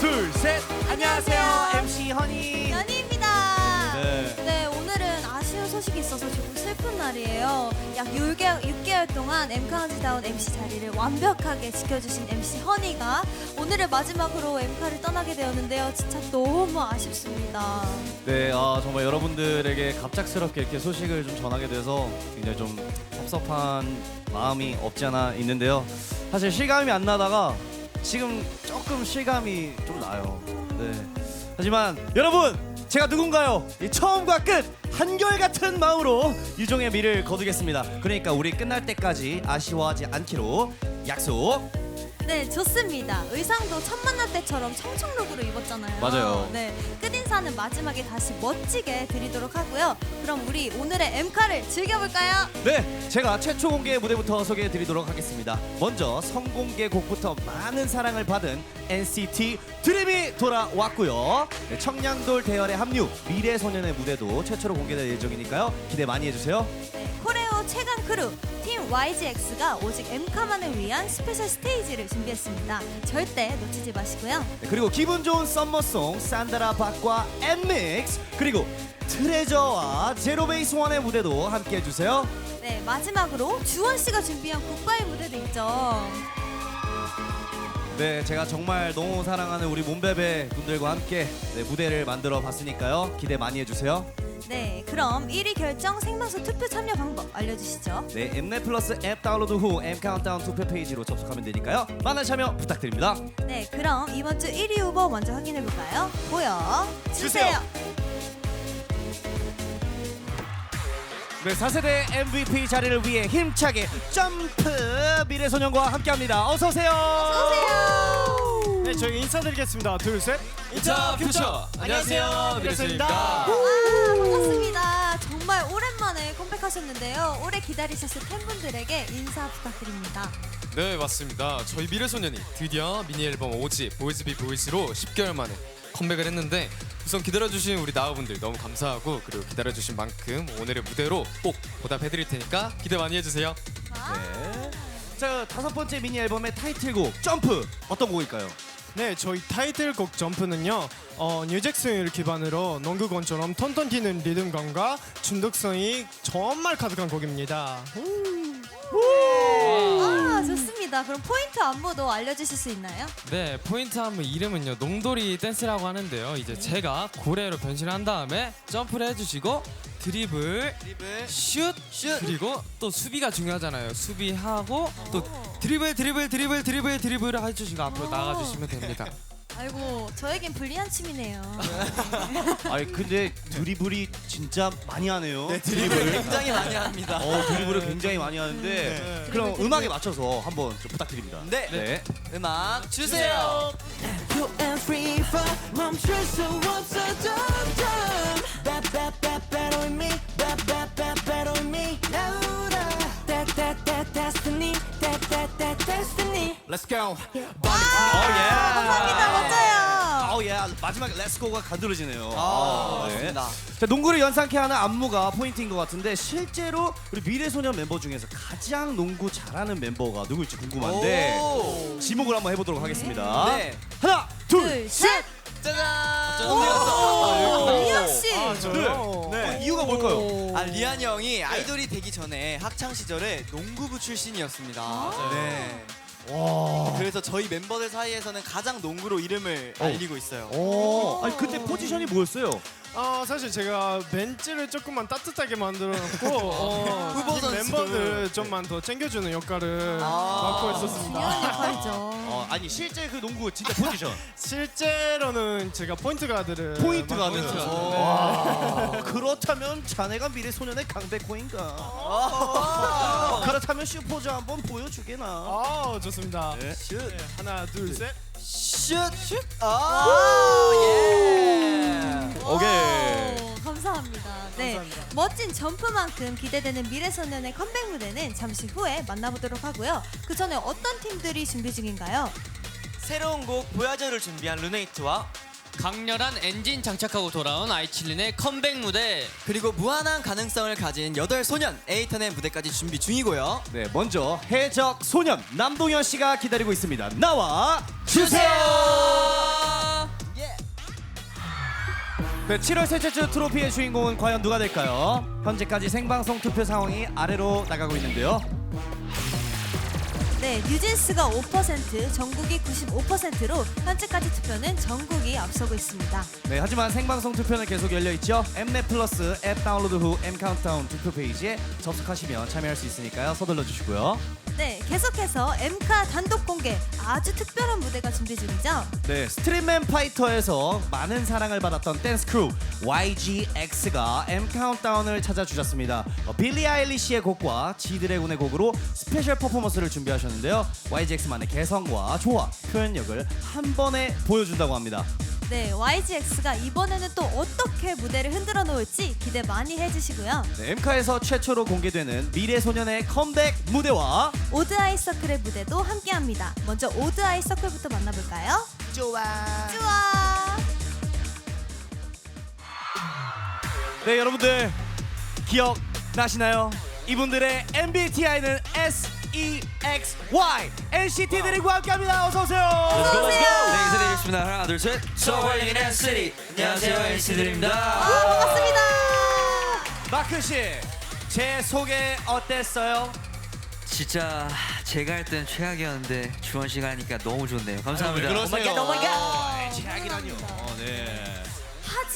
둘, 셋. 안녕하세요. MC 허니. 연희입니다. 네. 네, 오늘은 아쉬운 소식이 있어서 조금 슬픈 날이에요. 약 6개월, 6개월 동안 엠카운트다운 MC 자리를 완벽하게 지켜주신 MC 허니가 오늘을 마지막으로 엠카를 떠나게 되었는데요. 진짜 너무 아쉽습니다. 네, 아, 정말 여러분들에게 갑작스럽게 이렇게 소식을 좀 전하게 돼서 굉장히 좀 섭섭한 마음이 없지 않아 있는데요. 사실 실감이 안 나다가 지금 조금 실감이 좀 나요. 네. 하지만 여러분, 제가 누군가요? 이 처음과 끝 한결같은 마음으로 유종의 미를 거두겠습니다. 그러니까 우리 끝날 때까지 아쉬워하지 않기로 약속. 네, 좋습니다. 의상도 첫 만날 때처럼 청청룩으로 입었잖아요. 맞아요. 네, 끝인사는 마지막에 다시 멋지게 드리도록 하고요. 그럼 우리 오늘의 엠카를 즐겨볼까요? 네, 제가 최초 공개 무대부터 소개해 드리도록 하겠습니다. 먼저 성공개 곡부터 많은 사랑을 받은 NCT 드림이 돌아왔고요. 네, 청량돌 대열의 합류, 미래소년의 무대도 최초로 공개될 예정이니까요. 기대 많이 해주세요. 네, 최강 크루 팀 YGX가 오직 엠카만을 위한 스페셜 스테이지를 준비했습니다. 절대 놓치지 마시고요. 네, 그리고 기분 좋은 썸머송 산다라 박과 엠믹스 그리고 트레저와 제로베이스 원의 무대도 함께 해주세요. 네, 마지막으로 주원 씨가 준비한 굿바이 무대도 있죠. 네, 제가 정말 너무 사랑하는 우리 몸베베 분들과 함께 네, 무대를 만들어 봤으니까요. 기대 많이 해주세요. 네, 그럼 1위 결정 생방송 투표 참여 방법 알려주시죠. 네, 엠넷 플러스 앱 다운로드 후 M 카운트다운 투표 페이지로 접속하면 되니까요. 많은 참여 부탁드립니다. 네, 그럼 이번 주 1위 후보 먼저 확인해 볼까요? 보여 주세요. 네, 4세대 MVP 자리를 위해 힘차게 점프 미래소년과 함께합니다. 어서 오세요. 오세요. 네, 저희 인사드리겠습니다. 둘, 셋. 인터 퓨처 안녕하세요 미래소입니다 와, 반갑습니다. 정말 오랜만에 컴백하셨는데요. 오래 기다리셨을 팬분들에게 인사 부탁드립니다. 네 맞습니다 저희 미래소년이 드디어 미니 앨범 오지 보이즈 비 보이즈로 10개월 만에 컴백을 했는데 우선 기다려주신 우리 나우분들 너무 감사하고 그리고 기다려주신 만큼 오늘의 무대로 꼭 보답해드릴 테니까 기대 많이 해주세요 네. 자, 다섯 번째 미니 앨범의 타이틀곡 점프 어떤 곡일까요? 네, 저희 타이틀곡 점프는요. 어, 뉴잭슨을 기반으로 농구건처럼 톤톤 튀는 리듬감과 중독성이 정말 가득한 곡입니다. 아, 좋습니다. 그럼 포인트 안무도 알려주실 수 있나요? 네, 포인트 안무 이름은요 농돌이 댄스라고 하는데요. 이제 제가 고래로 변신한 다음에 점프를 해주시고 드리블, 슛, 그리고 또 수비가 중요하잖아요. 수비하고 또 드리블, 드리블, 드리블, 드리블, 드리블을 해주시고 앞으로 나가주시면 됩니다. 아이고, 저에겐 불리한 춤이네요. 아니 근데 드리블이 진짜 많이 하네요. 드리블 굉장히 많이 합니다. 어, 드리블을 굉장히 많이 하는데 그럼 음악에 맞춰서 한번 좀 부탁드립니다. 네. 네. 음악 주세요. Let's go. 감사합니다. 멋져요. 예. 마지막에 렛츠고가 가들어지네요. 아, 네. 맞습니다. 자, 농구를 연상케 하는 안무가 포인트인 것 같은데 실제로 우리 미래소년 member 중에서 가장 농구 잘하는 멤버가 누구일지 궁금한데 오. 지목을 한번 해보도록 하겠습니다. 네. 하나, 둘, 둘, 셋. 짜잔. 오, 리안 씨. 아, 저요? 네. 어, 이유가 뭘까요? 아 리안 형이 아이돌이 되기 전에 학창 시절에 농구부 출신이었습니다. 네. 그래서 저희 멤버들 사이에서는 가장 농구로 이름을 알리고 있어요. 어, 아니 그때 포지션이 뭐였어요? 아, 사실 제가 벤치를 조금만 따뜻하게 만들어놨고 어, 후보 팀 선수. 멤버들 좀만 더 챙겨주는 역할을 아. 맡고 있었습니다. 중요한 역할이죠. 어, 아니 실제 그 농구 진짜 포지션 실제로는 제가 포인트 가드를 포인트 맡고 가드. 와, 그렇다면 자네가 미래 소년의 강백호인가? 어, 그렇다면 슈퍼즈 한번 보여주게나. 아, 좋습니다. 네. 네, 하나, 둘, 셋. 슛. 슛. 아 예. 오케이. 오, 감사합니다. 네, 감사합니다. 멋진 점프만큼 기대되는 미래소년의 컴백 무대는 잠시 후에 만나보도록 하고요. 그 전에 어떤 팀들이 준비 중인가요? 새로운 곡 보야저를 준비한 루네이트와 강렬한 엔진 장착하고 돌아온 아이칠린의 컴백 무대 그리고 무한한 가능성을 가진 여덟 소년 에이턴의 무대까지 준비 중이고요. 네, 먼저 해적 소년 남동현 씨가 기다리고 있습니다. 나와 주세요. 네, 7월 셋째 주 트로피의 주인공은 과연 누가 될까요? 현재까지 생방송 투표 상황이 아래로 나가고 있는데요. 네, 뉴진스가 5%, 전국이 95%로 현재까지 투표는 전국이 앞서고 있습니다. 네, 하지만 생방송 투표는 계속 열려 있죠. 엠넷 플러스 앱 다운로드 후 M 카운트다운 투표 페이지에 접속하시면 참여할 수 있으니까요. 서둘러 주시고요. 네, 계속해서 엠카 단독 공개 아주 특별한 무대가 준비 중이죠. 네, 스트릿맨 파이터에서 많은 사랑을 받았던 댄스 크루 YGX가 M 카운트다운을 찾아주셨습니다. 어, 빌리 아일리시의 곡과 지드래곤의 곡으로 스페셜 퍼포먼스를 준비하셨는데요. YGX만의 개성과 조화, 표현력을 한 번에 보여준다고 합니다. 네, YGX가 이번에는 또 어떻게 무대를 흔들어 놓을지 기대 많이 해주시고요. 네, 엠카에서 최초로 공개되는 미래소년의 컴백 무대와 오드 아이 서클의 무대도 함께합니다. 먼저 오드 아이 서클부터 만나볼까요? 좋아. 좋아. 네, 여러분들 기억 나시나요? 이분들의 MBTI는 S E X Y NCT 드림과 함께합니다. 어서 오세요. 네, 인사드리겠습니다. 하나, 둘, 셋. 서울인 NCT. 안녕하세요, NCT입니다. 아, 반갑습니다. 마크 씨, 제 소개 어땠어요? 진짜 제가 할 때는 최악이었는데 주원 씨가 하니까 너무 좋네요. 감사합니다. 그러세요? 오 마이갓. 최악이라뇨. 네.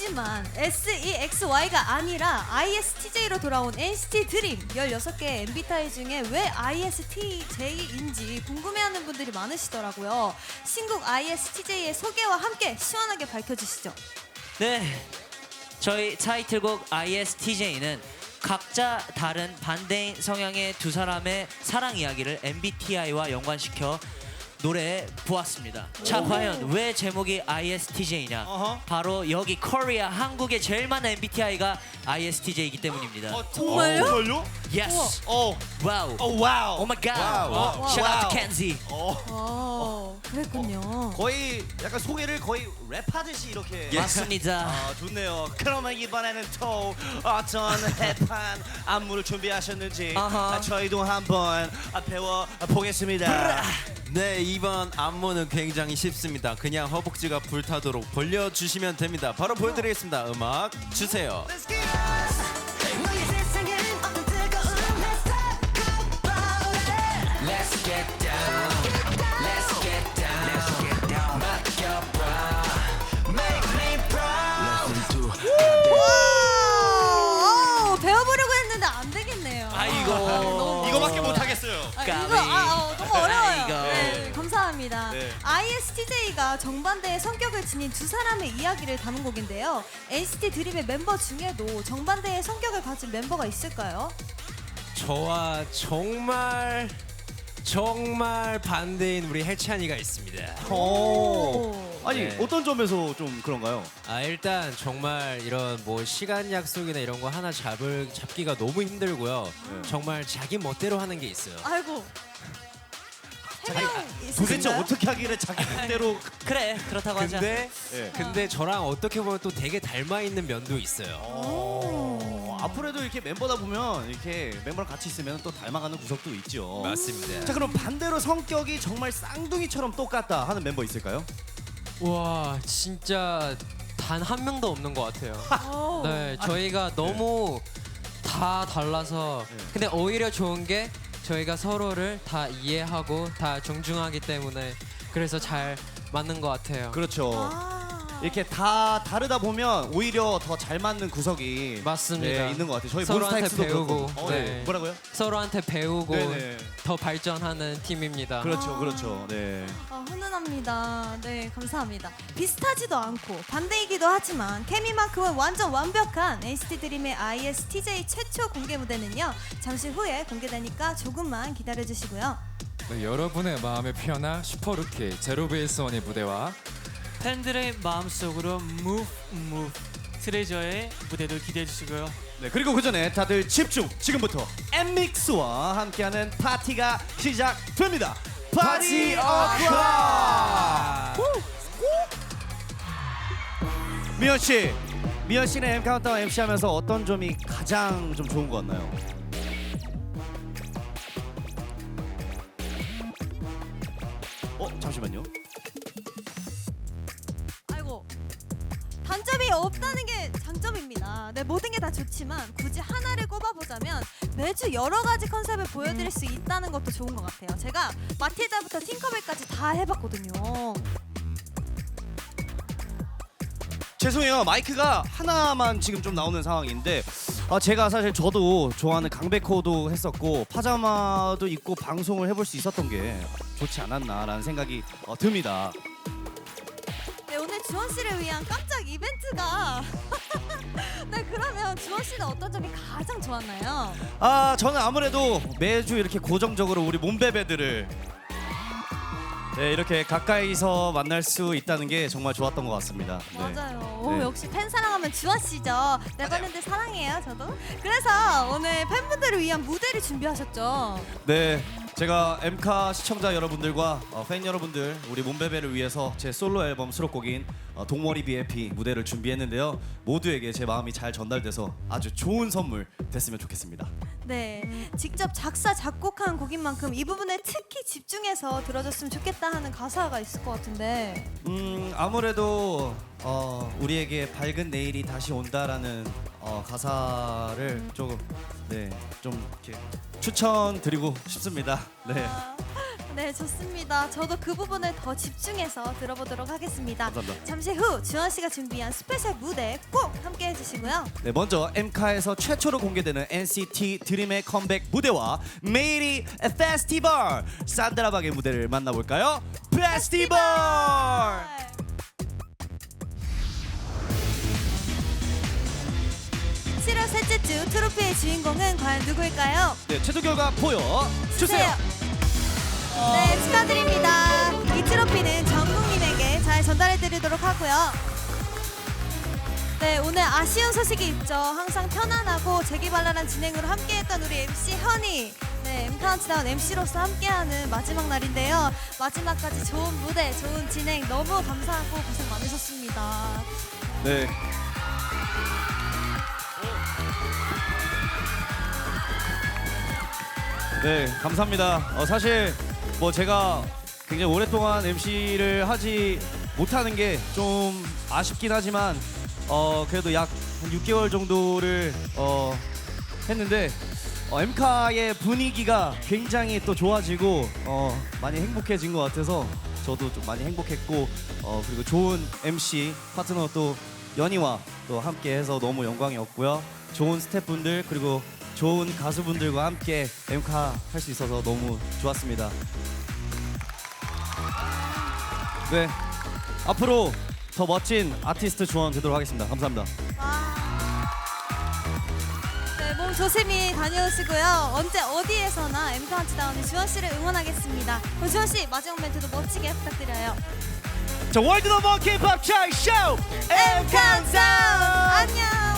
하지만 SEXY가 아니라 ISTJ로 돌아온 NCT 드림 16개의 MBTI 중에 왜 ISTJ인지 궁금해하는 분들이 많으시더라고요. 신곡 ISTJ의 소개와 함께 시원하게 밝혀주시죠. 네, 저희 타이틀곡 ISTJ는 각자 다른 반대인 성향의 두 사람의 사랑 이야기를 MBTI와 연관시켜 노래에 보았습니다. 자, 과연 왜 제목이 ISTJ냐? 어허. 바로 여기 코리아 한국에 제일 많은 MBTI가 ISTJ이기 때문입니다. 정말요? 정말요? yes, 어, 와우, 어, 와우. 오 마이 갓, 와우. shout out 와우. to Kenzie. 어, 그랬군요. 거의 약간 소개를 거의 랩하듯이 이렇게. 맞습니다. 아 좋네요. 그러면 이번에는 또 어떤 힙한 안무를 준비하셨는지 아하. 아, 저희도 한번 아, 배워 보겠습니다. 네 이번 안무는 굉장히 쉽습니다. 그냥 허벅지가 불타도록 벌려주시면 됩니다. 바로 보여드리겠습니다. 음악 주세요. 와! 오, 정반대의 성격을 지닌 두 사람의 이야기를 담은 곡인데요. NCT 드림의 member 중에도 정반대의 성격을 가진 멤버가 있을까요? 저와 정말 정말 반대인 우리 해찬이가 있습니다. 오. 아니 네. 어떤 점에서 좀 그런가요? 아 일단 정말 이런 뭐 시간 약속이나 이런 거 하나 잡을 잡기가 너무 힘들고요. 정말 자기 멋대로 하는 게 있어요. 아이고. 해명 도대체? 어떻게 하기를 자기 뜻대로 그래, 그렇다고 하자. 근데 예. 근데 저랑 어떻게 보면 또 되게 닮아 있는 면도 있어요. 어, 앞으로도 이렇게 멤버다 보면 이렇게 멤버랑 같이 있으면 또 닮아가는 구석도 있죠. 맞습니다. 자 그럼 반대로 성격이 정말 쌍둥이처럼 똑같다 하는 멤버 있을까요? 와 진짜 단 한 명도 없는 것 같아요. 오. 네, 저희가 너무 다 달라서 네. 근데 오히려 좋은 게 저희가 서로를 다 이해하고 다 존중하기 때문에 그래서 잘 맞는 것 같아요. 그렇죠. 아. 이렇게 다 다르다 보면 오히려 더 잘 맞는 구석이 맞습니다. 네, 있는 것 같아요. 저희 서로한테 몬스타엑스도 배우고, 그렇고. 어, 네. 네. 뭐라고요? 서로한테 배우고 네네. 더 발전하는 팀입니다. 그렇죠, 아. 그렇죠. 네. 아, 훈훈합니다. 네, 감사합니다. 비슷하지도 않고 반대이기도 하지만 케미만큼은 완전 완벽한 NCT 드림의 ISTJ 최초 공개 무대는요. 잠시 후에 공개되니까 조금만 기다려 주시고요. 네, 여러분의 마음에 피어나 슈퍼루키 제로베이스 원의 무대와 팬들의 마음속으로 Move Move 트레저의 무대도 기대해 주시고요. 네, 그리고 그 전에 다들 집중. 지금부터 엠믹스와 함께하는 파티가 시작됩니다. 파티 어크라. 미연 씨, 미연 씨는 M 카운트다운 MC 하면서 어떤 점이 가장 좀 좋은 것 같나요? 어, 잠시만요. 장점입니다. 네, 모든 게 다 좋지만 굳이 하나를 꼽아보자면 매주 여러 가지 컨셉을 보여드릴 수 있다는 것도 좋은 것 같아요. 제가 마틸다부터 팅커벨까지 다 해봤거든요. 죄송해요 마이크가 하나만 지금 좀 나오는 상황인데 아, 제가 사실 저도 좋아하는 강백호도 했었고 파자마도 입고 방송을 해볼 수 있었던 게 좋지 않았나라는 생각이 어, 듭니다. 네, 오늘 주원 씨를 위한 깜짝 이벤트가. 네, 그러면 주원 씨는 어떤 점이 가장 좋았나요? 아 저는 아무래도 매주 이렇게 고정적으로 우리 몸베베들을 네, 이렇게 가까이서 만날 수 있다는 게 정말 좋았던 것 같습니다. 네. 맞아요. 오, 네. 역시 팬 사랑하면 주원 씨죠. 네버랜드 사랑해요, 저도. 그래서 오늘 팬분들을 위한 무대를 준비하셨죠. 네, 제가 엠카 시청자 여러분들과 어, 팬 여러분들 우리 몸베베를 위해서 제 솔로 앨범 수록곡인 어, 동머리 BFP 무대를 준비했는데요. 모두에게 제 마음이 잘 전달돼서 아주 좋은 선물 됐으면 좋겠습니다. 네, 직접 작사 작곡한 곡인 만큼 이 부분에 특히 집중해서 들어줬으면 좋겠다 하는 가사가 있을 것 같은데. 음 아무래도 어, 우리에게 밝은 내일이 다시 온다라는 어, 가사를 조금 네 좀 이렇게 추천드리고 싶습니다. 네. 아, 네, 좋습니다. 저도 그 부분을 더 집중해서 들어보도록 하겠습니다. 감사합니다. 잠시 후 주원 씨가 준비한 스페셜 무대 꼭 함께 해주시고요. 네, 먼저 엠카에서 최초로 공개되는 NCT 드림의 컴백 무대와 메이리 페스티벌 산드라박의 무대를 만나볼까요? 페스티벌! 7월 셋째 주 트로피의 주인공은 과연 누구일까요? 네, 최종 결과 보여 주세요. 네, 축하드립니다. 이 트로피는 전 국민에게 잘 전달해드리도록 하고요. 네, 오늘 아쉬운 소식이 있죠. 항상 편안하고 재기발랄한 진행으로 함께했던 우리 MC 허니. 네, 엠카운트다운 MC로서 함께하는 마지막 날인데요. 마지막까지 좋은 무대, 좋은 진행 너무 감사하고 고생 많으셨습니다. 네. 네, 감사합니다. 어, 사실 뭐 제가 굉장히 오랫동안 MC를 하지 못하는 게 좀 아쉽긴 하지만 어, 그래도 약한 6개월 정도를 어, 했는데 어, 엠카의 분위기가 굉장히 또 좋아지고 어, 많이 행복해진 것 같아서 저도 좀 많이 행복했고 어, 그리고 좋은 MC 파트너 또 연희와 또 함께해서 너무 영광이었고요. 좋은 스태프분들 그리고 좋은 가수분들과 함께 엠카 할 수 있어서 너무 좋았습니다. 네, 앞으로 더 멋진 아티스트 조언 되도록 하겠습니다. 감사합니다. 네, 몸 조심히 다녀오시고요. 언제 어디에서나 엠카운트다운의 주원 씨를 응원하겠습니다. 그럼 주원 씨 마지막 멘트도 멋지게 부탁드려요. 자, 월드 넘버 K-pop 차이 쇼 엠카운트다운 안녕.